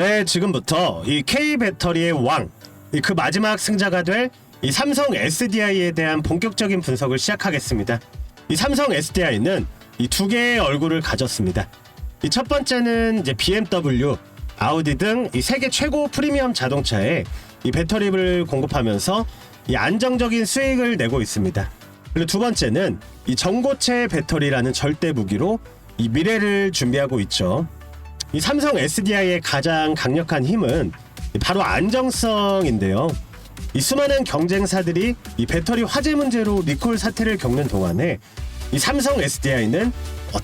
네, 지금부터 이 K 배터리의 왕, 이 그 마지막 승자가 될 이 삼성 SDI에 대한 본격적인 분석을 시작하겠습니다. 이 삼성 SDI는 이 두 개의 얼굴을 가졌습니다. 이 첫 번째는 이제 BMW, 아우디 등 이 세계 최고 프리미엄 자동차에 이 배터리를 공급하면서 이 안정적인 수익을 내고 있습니다. 그리고 두 번째는 이 전고체 배터리라는 절대 무기로 이 미래를 준비하고 있죠. 이 삼성 SDI의 가장 강력한 힘은 바로 안정성인데요. 이 수많은 경쟁사들이 이 배터리 화재 문제로 리콜 사태를 겪는 동안에 이 삼성 SDI는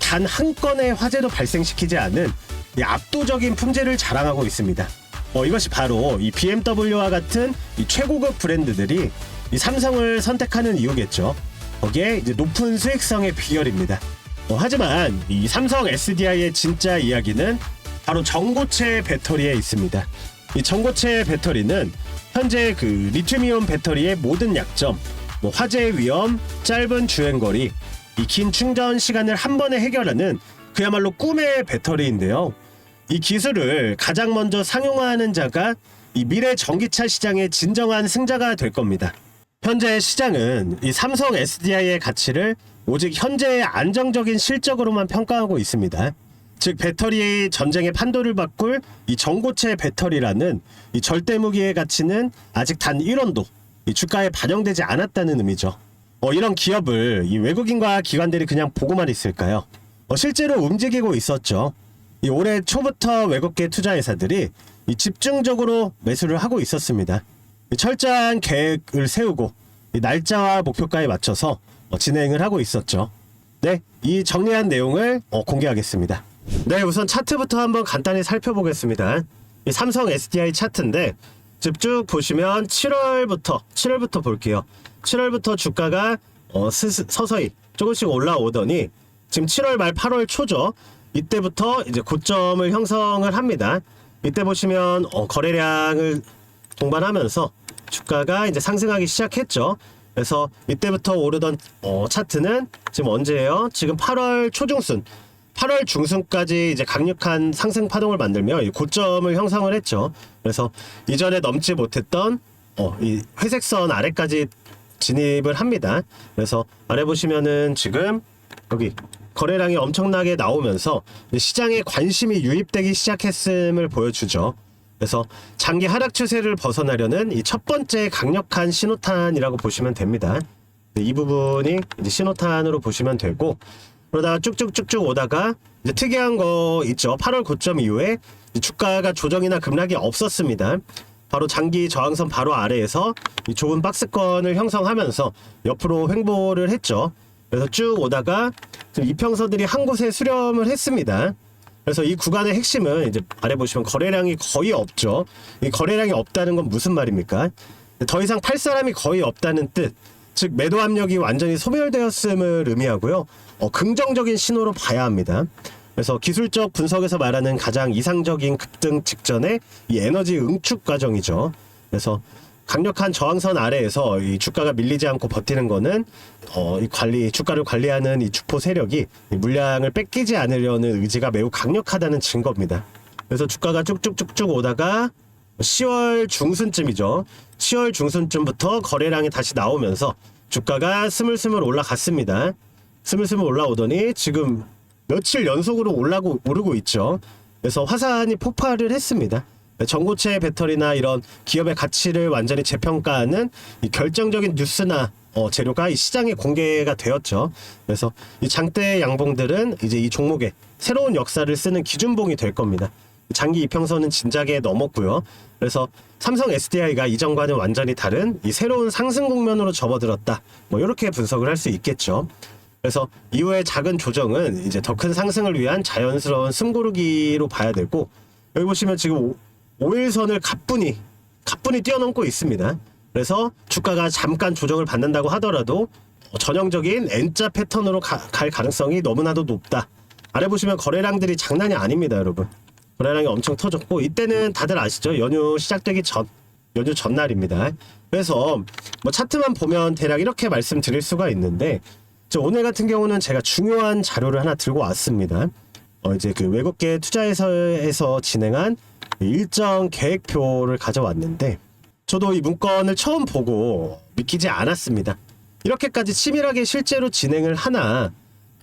단 한 건의 화재도 발생시키지 않은 이 압도적인 품질을 자랑하고 있습니다. 어, 이것이 바로 이 BMW와 같은 이 최고급 브랜드들이 이 삼성을 선택하는 이유겠죠. 거기에 이제 높은 수익성의 비결입니다. 어, 하지만 이 삼성 SDI의 진짜 이야기는 바로 전고체 배터리에 있습니다. 이 전고체 배터리는 현재 그 리튬이온 배터리의 모든 약점, 뭐 화재 위험, 짧은 주행 거리, 이 긴 충전 시간을 한 번에 해결하는 그야말로 꿈의 배터리인데요. 이 기술을 가장 먼저 상용화하는 자가 이 미래 전기차 시장의 진정한 승자가 될 겁니다. 현재 시장은 이 삼성 SDI의 가치를 오직 현재의 안정적인 실적으로만 평가하고 있습니다. 즉 배터리 전쟁의 판도를 바꿀 이 전고체 배터리라는 이 절대 무기의 가치는 아직 단 1원도 이 주가에 반영되지 않았다는 의미죠. 어, 이런 기업을 이 외국인과 기관들이 그냥 보고만 있을까요? 어, 실제로 움직이고 있었죠. 이 올해 초부터 외국계 투자회사들이 이 집중적으로 매수를 하고 있었습니다. 이 철저한 계획을 세우고 이 날짜와 목표가에 맞춰서 어, 진행을 하고 있었죠. 네, 이 정리한 내용을 어, 공개하겠습니다. 네, 우선 차트부터 한번 간단히 살펴보겠습니다. 이 삼성 SDI 차트인데 쭉 보시면 7월부터 7월부터 볼게요. 7월부터 주가가 어, 스스, 서서히 조금씩 올라오더니 지금 7월 말 8월 초죠. 이때부터 이제 고점을 형성을 합니다. 이때 보시면 어, 거래량을 동반하면서 주가가 이제 상승하기 시작했죠. 그래서 이때부터 오르던 어, 차트는 지금 언제예요? 지금 8월 초중순, 8월 중순까지 이제 강력한 상승 파동을 만들며 이 고점을 형성을 했죠. 그래서 이전에 넘지 못했던 어, 이 회색선 아래까지 진입을 합니다. 그래서 아래 보시면은 지금 여기 거래량이 엄청나게 나오면서 시장에 관심이 유입되기 시작했음을 보여주죠. 그래서 장기 하락 추세를 벗어나려는 이 첫 번째 강력한 신호탄이라고 보시면 됩니다. 네, 이 부분이 신호탄으로 보시면 되고 그러다가 쭉쭉쭉쭉 오다가 이제 특이한 거 있죠. 8월 고점 이후에 주가가 조정이나 급락이 없었습니다. 바로 장기 저항선 바로 아래에서 이 좁은 박스권을 형성하면서 옆으로 횡보를 했죠. 그래서 쭉 오다가 지금 이평선들이 한 곳에 수렴을 했습니다. 그래서 이 구간의 핵심은 이제 아래 보시면 거래량이 거의 없죠. 이 거래량이 없다는 건 무슨 말입니까? 더 이상 팔 사람이 거의 없다는 뜻. 즉 매도 압력이 완전히 소멸되었음을 의미하고요. 어, 긍정적인 신호로 봐야 합니다. 그래서 기술적 분석에서 말하는 가장 이상적인 급등 직전의 이 에너지 응축 과정이죠. 그래서 강력한 저항선 아래에서 이 주가가 밀리지 않고 버티는 거는 어, 이 관리 주가를 관리하는 이 주포 세력이 이 물량을 뺏기지 않으려는 의지가 매우 강력하다는 증거입니다. 그래서 주가가 쭉쭉쭉쭉 오다가 10월 중순쯤이죠. 10월 중순쯤부터 거래량이 다시 나오면서 주가가 스물스물 올라갔습니다. 스물스물 올라오더니 지금 며칠 연속으로 올라고 오르고 있죠. 그래서 화산이 폭발을 했습니다. 전고체 배터리나 이런 기업의 가치를 완전히 재평가하는 이 결정적인 뉴스나 어, 재료가 이 시장에 공개가 되었죠. 그래서 이 장대 양봉들은 이제 이 종목의 새로운 역사를 쓰는 기준봉이 될 겁니다. 장기 이평선은 진작에 넘었고요. 그래서 삼성 SDI가 이전과는 완전히 다른 이 새로운 상승 국면으로 접어들었다. 뭐 이렇게 분석을 할 수 있겠죠. 그래서 이후의 작은 조정은 이제 더 큰 상승을 위한 자연스러운 숨고르기로 봐야 되고 여기 보시면 지금 5일선을 가뿐히 가뿐히 뛰어넘고 있습니다. 그래서 주가가 잠깐 조정을 받는다고 하더라도 전형적인 N자 패턴으로 가, 갈 가능성이 너무나도 높다. 아래 보시면 거래량들이 장난이 아닙니다, 여러분. 거래량이 엄청 터졌고 이때는 다들 아시죠? 연휴 시작되기 전 연휴 전날입니다. 그래서 뭐 차트만 보면 대략 이렇게 말씀드릴 수가 있는데 저 오늘 같은 경우는 제가 중요한 자료를 하나 들고 왔습니다. 어 이제 그 외국계 투자회사에서 진행한 일정 계획표를 가져왔는데 저도 이 문건을 처음 보고 믿기지 않았습니다. 이렇게까지 치밀하게 실제로 진행을 하나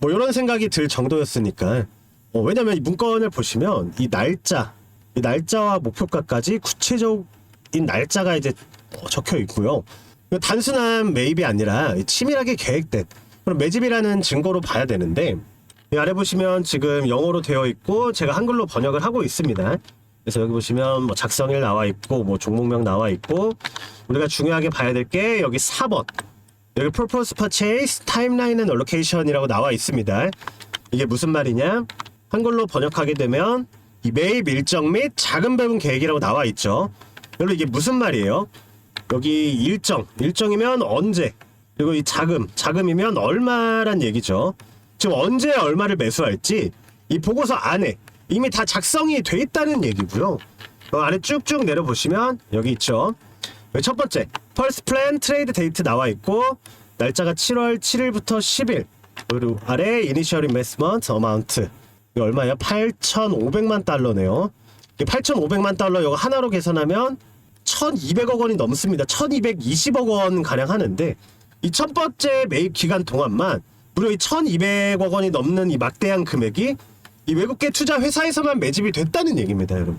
뭐 이런 생각이 들 정도였으니까 어, 왜냐면 이 문건을 보시면 이 날짜 이 날짜와 목표가까지 구체적인 날짜가 이제 어, 적혀 있고요. 단순한 매입이 아니라 치밀하게 계획된 그런 매집이라는 증거로 봐야 되는데 이 아래 보시면 지금 영어로 되어 있고 제가 한글로 번역을 하고 있습니다. 그래서 여기 보시면 뭐 작성일 나와 있고 뭐 종목명 나와 있고 우리가 중요하게 봐야 될 게 여기 4번 여기 purpose purchase timeline and allocation이라고 나와 있습니다. 이게 무슨 말이냐? 한글로 번역하게 되면 이 매입 일정 및 자금 배분 계획이라고 나와 있죠. 여러분 이게 무슨 말이에요? 여기 일정, 일정이면 언제, 그리고 이 자금, 자금이면 얼마란 얘기죠. 지금 언제 얼마를 매수할지 이 보고서 안에 이미 다 작성이 돼 있다는 얘기고요. 그 아래 쭉쭉 내려보시면 여기 있죠. 여기 첫 번째, 펄스 플랜 트레이드 데이트 나와 있고 날짜가 7월 7일부터 10일. 그리고 아래 이니셜 인베스먼트 어마운트 얼마예요? 8,500만 달러네요. 이게 8,500만 달러 이거 하나로 계산하면 1,200억 원이 넘습니다. 1,220억 원 가량 하는데 이 첫 번째 매입 기간 동안만 무려 이 1,200억 원이 넘는 이 막대한 금액이 이 외국계 투자 회사에서만 매집이 됐다는 얘기입니다, 여러분.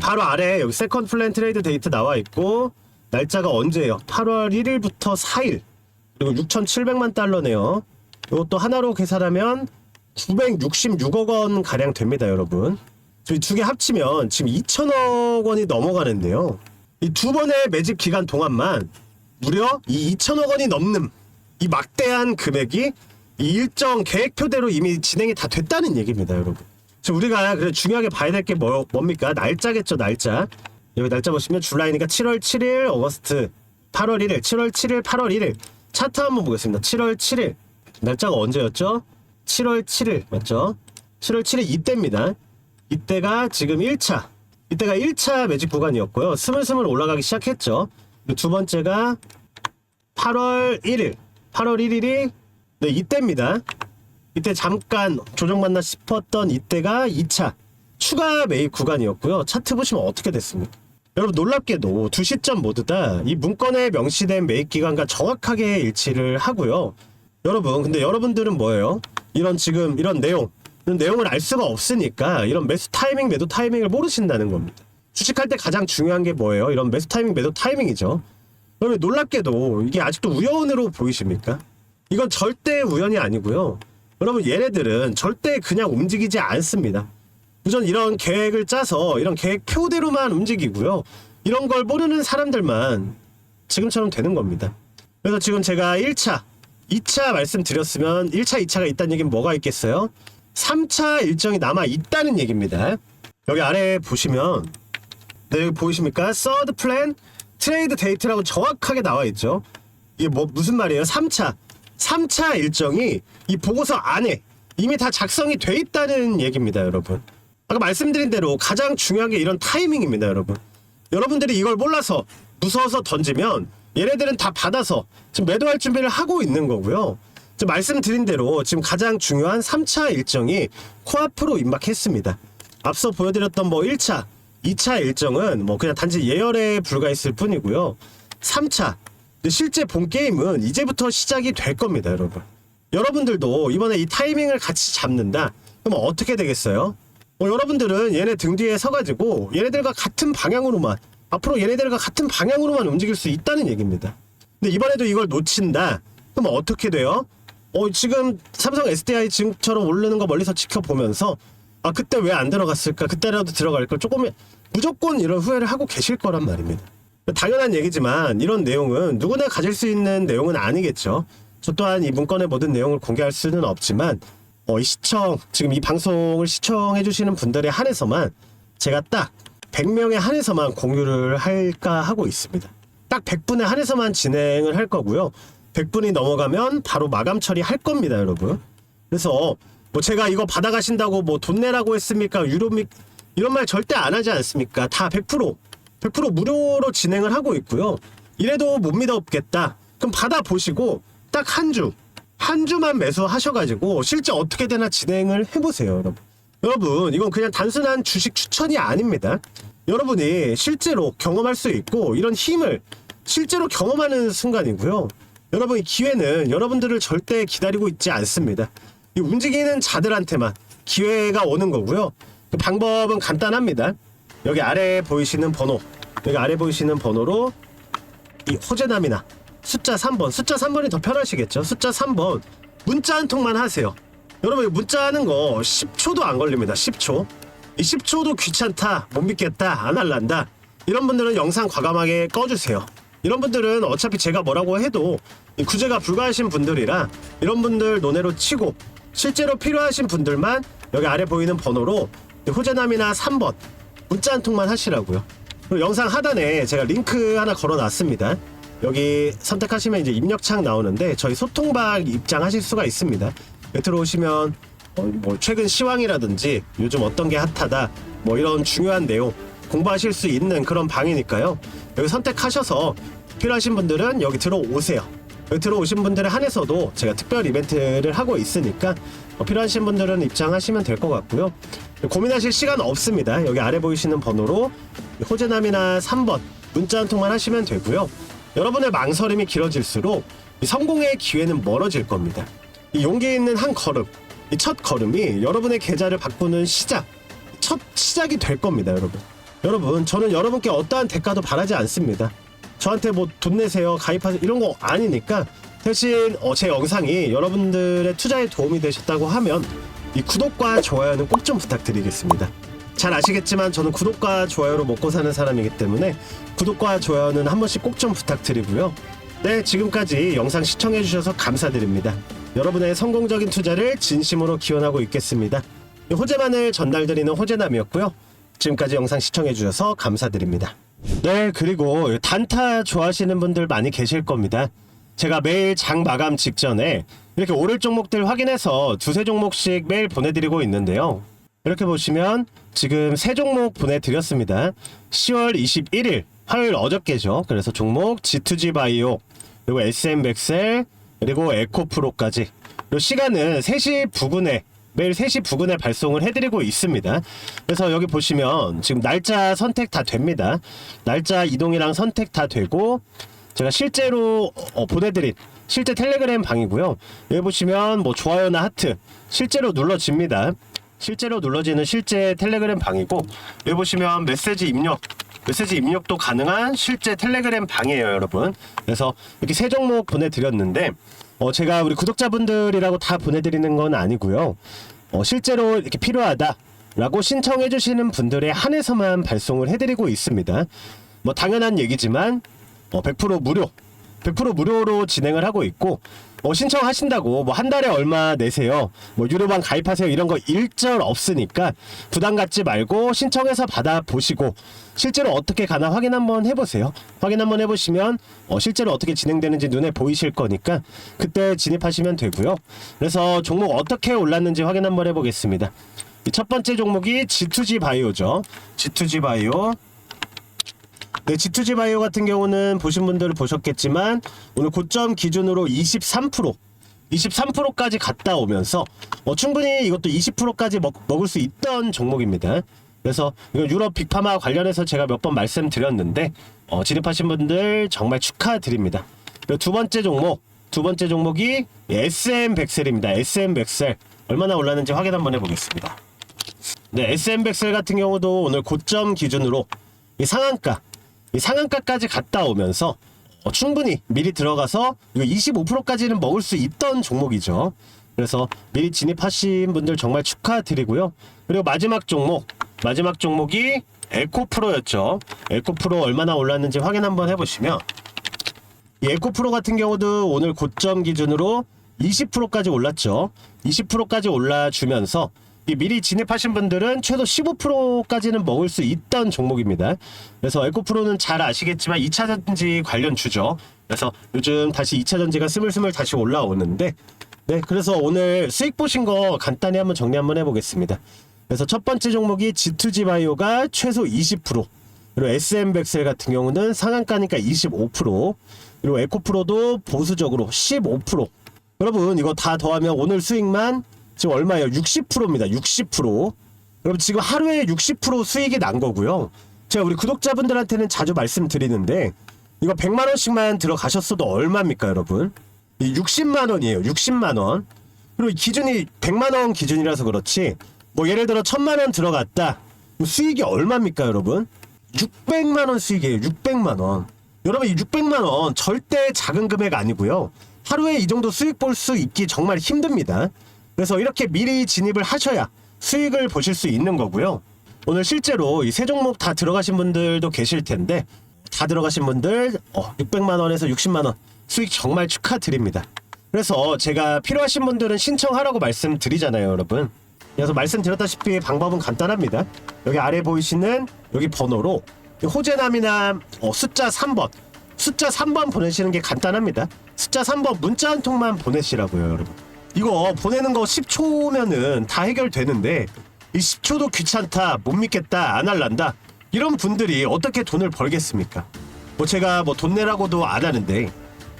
바로 아래 여기 세컨 플랜 트레이드 데이트 나와 있고 날짜가 언제예요? 8월 1일부터 4일 그리고 6,700만 달러네요. 이것도 하나로 계산하면 966억 원 가량 됩니다, 여러분. 이두개 합치면 지금 2천억 원이 넘어가는데요. 이 두 번의 매집 기간 동안만 무려 이 2천억 원이 넘는 이 막대한 금액이 이 일정 계획표대로 이미 진행이 다 됐다는 얘기입니다, 여러분. 지금 우리가 그래 중요하게 봐야 될 게 뭐, 뭡니까? 날짜겠죠, 날짜. 여기 날짜 보시면 줄라이니까 7월 7일, 어거스트 8월 1일, 7월 7일, 8월 1일. 차트 한번 보겠습니다. 7월 7일. 날짜가 언제였죠? 7월 7일 맞죠? 7월 7일 이때입니다. 이때가 지금 1차. 이때가 1차 매직 구간이었고요. 스물스물 올라가기 시작했죠. 그리고 두 번째가 8월 1일. 8월 1일이 네, 이때입니다. 이때 잠깐 조정받나 싶었던 이때가 2차 추가 매입 구간이었고요. 차트 보시면 어떻게 됐습니까? 여러분 놀랍게도 두 시점 모두 다 이 문건에 명시된 매입 기간과 정확하게 일치를 하고요. 여러분 근데 여러분들은 뭐예요? 이런 지금 이런 내용 이런 내용을 알 수가 없으니까 이런 매수 타이밍 매도 타이밍을 모르신다는 겁니다. 주식할 때 가장 중요한 게 뭐예요? 이런 매수 타이밍 매도 타이밍이죠. 여러분 놀랍게도 이게 아직도 우연으로 보이십니까? 이건 절대 우연이 아니고요. 여러분 얘네들은 절대 그냥 움직이지 않습니다. 우선 이런 계획을 짜서 이런 계획표대로만 움직이고요. 이런 걸 모르는 사람들만 지금처럼 되는 겁니다. 그래서 지금 제가 1차, 2차 말씀드렸으면 1차, 2차가 있다는 얘기는 뭐가 있겠어요? 3차 일정이 남아 있다는 얘기입니다. 여기 아래 보시면 네, 여기 보이십니까? 서드 플랜 트레이드 데이트라고 정확하게 나와 있죠. 이게 뭐 무슨 말이에요? 3차. 3차 일정이 이 보고서 안에 이미 다 작성이 돼 있다는 얘기입니다, 여러분. 아까 말씀드린 대로 가장 중요한 게 이런 타이밍입니다, 여러분. 여러분들이 이걸 몰라서 무서워서 던지면 얘네들은 다 받아서 지금 매도할 준비를 하고 있는 거고요. 지금 말씀드린 대로 지금 가장 중요한 3차 일정이 코앞으로 임박했습니다. 앞서 보여드렸던 뭐 1차, 2차 일정은 뭐 그냥 단지 예열에 불과했을 뿐이고요. 3차 실제 본 게임은 이제부터 시작이 될 겁니다, 여러분. 여러분들도 이번에 이 타이밍을 같이 잡는다. 그럼 어떻게 되겠어요? 어, 여러분들은 얘네 등 뒤에 서가지고 얘네들과 같은 방향으로만 앞으로 얘네들과 같은 방향으로만 움직일 수 있다는 얘기입니다. 근데 이번에도 이걸 놓친다. 그럼 어떻게 돼요? 어 지금 삼성 SDI 지금처럼 오르는 거 멀리서 지켜보면서 아 그때 왜 안 들어갔을까? 그때라도 들어갈 걸 조금 무조건 이런 후회를 하고 계실 거란 말입니다. 당연한 얘기지만 이런 내용은 누구나 가질 수 있는 내용은 아니겠죠. 저 또한 이 문건의 모든 내용을 공개할 수는 없지만 어, 이 시청 지금 이 방송을 시청해 주시는 분들에 한해서만 제가 딱 100명에 한해서만 공유를 할까 하고 있습니다. 딱 100분에 한해서만 진행을 할 거고요. 100분이 넘어가면 바로 마감 처리할 겁니다, 여러분. 그래서 뭐 제가 이거 받아가신다고 뭐 돈 내라고 했습니까? 유료 미 이런 말 절대 안 하지 않습니까? 다 100% 100% 무료로 진행을 하고 있고요. 이래도 못 믿어 없겠다. 그럼 받아보시고 딱 한 주, 한 주만 매수하셔가지고 실제 어떻게 되나 진행을 해보세요, 여러분. 여러분, 이건 그냥 단순한 주식 추천이 아닙니다. 여러분이 실제로 경험할 수 있고 이런 힘을 실제로 경험하는 순간이고요. 여러분 이 기회는 여러분들을 절대 기다리고 있지 않습니다. 이 움직이는 자들한테만 기회가 오는 거고요. 그 방법은 간단합니다. 여기 아래 보이시는 번호, 여기 아래 보이시는 번호로 이 호재남이나 숫자 3번, 숫자 3번이 더 편하시겠죠? 숫자 3번 문자 한 통만 하세요. 여러분 이 문자 하는 거 10초도 안 걸립니다. 10초. 이 10초도 귀찮다, 못 믿겠다, 안 할란다. 이런 분들은 영상 과감하게 꺼주세요. 이런 분들은 어차피 제가 뭐라고 해도 이 구제가 불가하신 분들이라 이런 분들 논외로 치고 실제로 필요하신 분들만 여기 아래 보이는 번호로 이 호재남이나 3번 문자 한 통만 하시라고요. 그리고 영상 하단에 제가 링크 하나 걸어놨습니다. 여기 선택하시면 이제 입력창 나오는데 저희 소통방 입장하실 수가 있습니다. 여기 들어오시면 어, 뭐 최근 시황이라든지 요즘 어떤 게 핫하다 뭐 이런 중요한 내용 공부하실 수 있는 그런 방이니까요. 여기 선택하셔서 필요하신 분들은 여기 들어오세요. 여기 들어오신 분들에 한해서도 제가 특별 이벤트를 하고 있으니까 어, 필요하신 분들은 입장하시면 될 것 같고요. 고민하실 시간 없습니다. 여기 아래 보이시는 번호로 호재남이나 3번 문자 한 통만 하시면 되고요. 여러분의 망설임이 길어질수록 이 성공의 기회는 멀어질 겁니다. 이 용기 있는 한 걸음, 이 첫 걸음이 여러분의 계좌를 바꾸는 시작, 첫 시작이 될 겁니다, 여러분. 여러분, 저는 여러분께 어떠한 대가도 바라지 않습니다. 저한테 뭐 돈 내세요, 가입하세요 이런 거 아니니까 대신 어, 제 영상이 여러분들의 투자에 도움이 되셨다고 하면 이 구독과 좋아요는 꼭 좀 부탁드리겠습니다. 잘 아시겠지만 저는 구독과 좋아요로 먹고 사는 사람이기 때문에 구독과 좋아요는 한 번씩 꼭 좀 부탁드리고요. 네, 지금까지 영상 시청해주셔서 감사드립니다. 여러분의 성공적인 투자를 진심으로 기원하고 있겠습니다. 호재만을 전달드리는 호재남이었고요. 지금까지 영상 시청해주셔서 감사드립니다. 네, 그리고 단타 좋아하시는 분들 많이 계실 겁니다. 제가 매일 장 마감 직전에 이렇게 오를 종목들 확인해서 두세 종목씩 매일 보내드리고 있는데요. 이렇게 보시면 지금 세 종목 보내드렸습니다. 10월 21일 화요일 어저께죠. 그래서 종목 G2G 바이오 그리고 SM 백셀 그리고 에코프로까지 시간은 3시 부근에 매일 3시 부근에 발송을 해드리고 있습니다. 그래서 여기 보시면 지금 날짜 선택 다 됩니다. 날짜 이동이랑 선택 다 되고 제가 실제로 어, 보내드린 실제 텔레그램 방이고요. 여기 보시면 뭐 좋아요나 하트 실제로 눌러집니다. 실제로 눌러지는 실제 텔레그램 방이고 여기 보시면 메시지 입력 메시지 입력도 가능한 실제 텔레그램 방이에요 여러분. 그래서 이렇게 세 종목 보내드렸는데 어, 제가 우리 구독자분들이라고 다 보내드리는 건 아니고요. 어, 실제로 이렇게 필요하다 라고 신청해 주시는 분들에 한해서만 발송을 해드리고 있습니다. 뭐 당연한 얘기지만 어, 100% 무료 100% 무료로 진행을 하고 있고 어, 신청하신다고 뭐 한 달에 얼마 내세요 뭐 유료방 가입하세요 이런 거 일절 없으니까 부담 갖지 말고 신청해서 받아 보시고 실제로 어떻게 가나 확인 한번 해보세요. 확인 한번 해보시면 어, 실제로 어떻게 진행되는지 눈에 보이실 거니까 그때 진입하시면 되고요. 그래서 종목 어떻게 올랐는지 확인 한번 해보겠습니다. 이첫 번째 종목이 G2G 바이오죠. G2G 바이오 네, G2G 바이오 같은 경우는 보신 분들 보셨겠지만 오늘 고점 기준으로 23% 23%까지 갔다 오면서 어, 충분히 이것도 20%까지 먹, 먹을 수 있던 종목입니다. 그래서 이거 유럽 빅파마 관련해서 제가 몇 번 말씀드렸는데 어, 진입하신 분들 정말 축하드립니다. 두 번째 종목 두 번째 종목이 SM 백셀입니다. SM 백셀 얼마나 올랐는지 확인 한번 해보겠습니다. 네, SM 백셀 같은 경우도 오늘 고점 기준으로 이 상한가 이 상한가까지 갔다 오면서 어, 충분히 미리 들어가서 이거 25%까지는 먹을 수 있던 종목이죠. 그래서 미리 진입하신 분들 정말 축하드리고요. 그리고 마지막 종목, 마지막 종목이 에코프로였죠. 에코프로 얼마나 올랐는지 확인 한번 해보시면 이 에코프로 같은 경우도 오늘 고점 기준으로 20%까지 올랐죠. 20%까지 올라주면서 이 미리 진입하신 분들은 최소 15%까지는 먹을 수 있던 종목입니다. 그래서 에코프로는 잘 아시겠지만 2차 전지 관련 주죠. 그래서 요즘 다시 2차 전지가 스물스물 다시 올라오는데 네, 그래서 오늘 수익 보신 거 간단히 한번 정리 한번 해보겠습니다. 그래서 첫 번째 종목이 G2G 바이오가 최소 20%, 그리고 SM 백셀 같은 경우는 상한가니까 25%, 그리고 에코프로도 보수적으로 15%. 여러분 이거 다 더하면 오늘 수익만 지금 얼마예요? 60%입니다. 60%. 여러분 지금 하루에 60% 수익이 난 거고요. 제가 우리 구독자분들한테는 자주 말씀드리는데 이거 100만 원씩만 들어가셨어도 얼마입니까, 여러분? 이 60만 원이에요. 60만 원. 그리고 이 기준이 100만 원 기준이라서 그렇지. 뭐 예를 들어 1000만 원 들어갔다. 수익이 얼마입니까, 여러분? 600만 원 수익이에요. 600만 원. 여러분 이 600만 원 절대 작은 금액 아니고요. 하루에 이 정도 수익 볼 수 있기 정말 힘듭니다. 그래서 이렇게 미리 진입을 하셔야 수익을 보실 수 있는 거고요. 오늘 실제로 이 세 종목 다 들어가신 분들도 계실 텐데 다 들어가신 분들 어, 600만 원에서 60만 원 수익 정말 축하드립니다. 그래서 제가 필요하신 분들은 신청하라고 말씀드리잖아요, 여러분. 그래서 말씀드렸다시피 방법은 간단합니다. 여기 아래 보이시는 여기 번호로 호재남이나 어, 숫자 3번 숫자 3번 보내시는 게 간단합니다. 숫자 3번 문자 한 통만 보내시라고요, 여러분. 이거 보내는 거 10초면은 다 해결되는데 이 10초도 귀찮다, 못 믿겠다, 안 할란다 이런 분들이 어떻게 돈을 벌겠습니까? 뭐 제가 뭐 돈 내라고도 안 하는데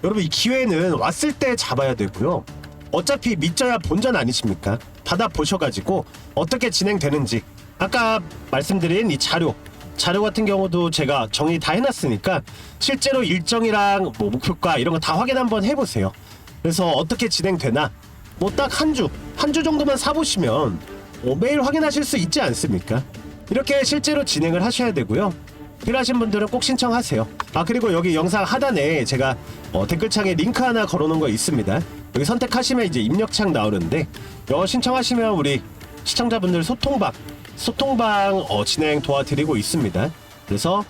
여러분 이 기회는 왔을 때 잡아야 되고요. 어차피 믿져야 본전 아니십니까? 받아 보셔가지고 어떻게 진행되는지 아까 말씀드린 이 자료 자료 같은 경우도 제가 정리 다 해놨으니까 실제로 일정이랑 뭐 목표가 이런 거 다 확인 한번 해보세요. 그래서 어떻게 진행되나 뭐 딱 한 주, 한 주 정도만 사보시면 어, 매일 확인하실 수 있지 않습니까? 이렇게 실제로 진행을 하셔야 되고요. 필요하신 분들은 꼭 신청하세요. 아 그리고 여기 영상 하단에 제가 어, 댓글창에 링크 하나 걸어놓은 거 있습니다. 여기 선택하시면 이제 입력창 나오는데 이거 신청하시면 우리 시청자분들 소통방 소통방 어, 진행 도와드리고 있습니다. 그래서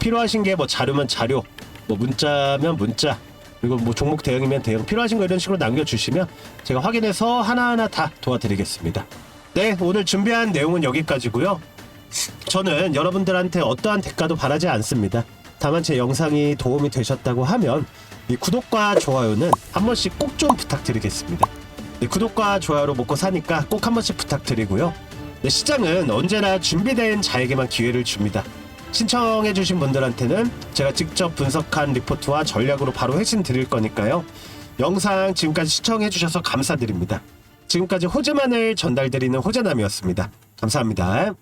필요하신 게 뭐 자료면 자료, 뭐 문자면 문자, 그리고 뭐 종목 대응이면 대응 필요하신 거 이런 식으로 남겨주시면 제가 확인해서 하나하나 다 도와드리겠습니다. 네, 오늘 준비한 내용은 여기까지고요. 저는 여러분들한테 어떠한 대가도 바라지 않습니다. 다만 제 영상이 도움이 되셨다고 하면 이 구독과 좋아요는 한 번씩 꼭 좀 부탁드리겠습니다. 네, 구독과 좋아요로 먹고 사니까 꼭 한 번씩 부탁드리고요. 네, 시장은 언제나 준비된 자에게만 기회를 줍니다. 신청해주신 분들한테는 제가 직접 분석한 리포트와 전략으로 바로 회신 드릴 거니까요. 영상 지금까지 시청해주셔서 감사드립니다. 지금까지 호재만을 전달드리는 호재남이었습니다. 감사합니다.